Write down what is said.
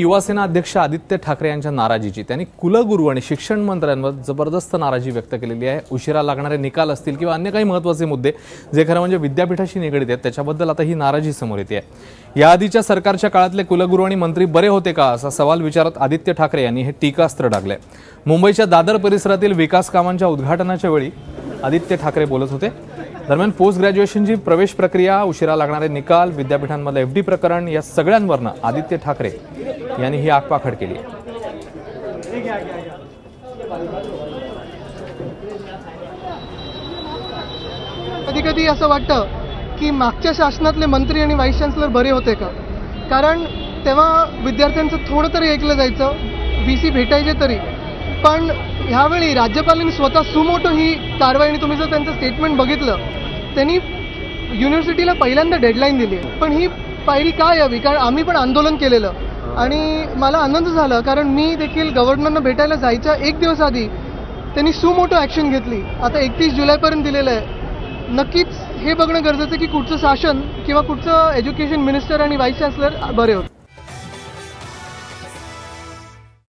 युवासेना अध्यक्ष आदित्य ठाकरे यांच्या नाराजीची त्यांनी कुलगुरू आणि शिक्षण मंत्र्यांवर जबरदस्त नाराजी व्यक्त केलेली आहे. उशिरा लागणारे निकाल असतील किंवा अन्य काही महत्त्वाचे मुद्दे जे खरं म्हणजे विद्यापीठाशी निगडीत आहेत त्याच्याबद्दल आता ही नाराजी समोर येते या आधीच्या सरकारच्या काळातले कुलगुरू आणि मंत्री बरे होते का असा सवाल विचारत आदित्य ठाकरे यांनी हे टीकास्त्र डागलंय मुंबईच्या दादर परिसरातील विकास कामांच्या उद्घाटनाच्या वेळी आदित्य ठाकरे बोलत होते. दरम्यान पोस्ट ग्रॅज्युएशनची प्रवेश प्रक्रिया उशिरा लागणारे निकाल विद्यापीठांमधलं एफ डी प्रकरण या सगळ्यांवरनं आदित्य ठाकरे यांनी ही आगपाखड केली. कधी कधी असं वाटतं की मागच्या शासनातले मंत्री आणि व्हाईस चान्सलर बरे होते का? कारण तेव्हा विद्यार्थ्यांचं थोडं तरी ऐकलं जायचं व्ही सी भेटायचे तरी. पण ह्यावेळी राज्यपालांनी स्वतः सुमोटो ही कारवाई आणि तुम्ही जर त्यांचं स्टेटमेंट बघितलं त्यांनी युनिव्हर्सिटीला पहिल्यांदा डेडलाईन दिली. पण ही पायरी का यावी? कारण आम्ही पण आंदोलन केलेलं. आणि मला आनंद झाला कारण मी देखील गव्हर्नरना भेटायला जायच्या एक दिवस आधी त्यांनी सुमोटो ॲक्शन घेतली. आता एकतीस जुलैपर्यंत दिलेलं आहे. नक्कीच हे बघणं गरजेचं की कुठचं शासन किंवा कुठचं एज्युकेशन मिनिस्टर आणि व्हाईस चान्सलर बरे होते.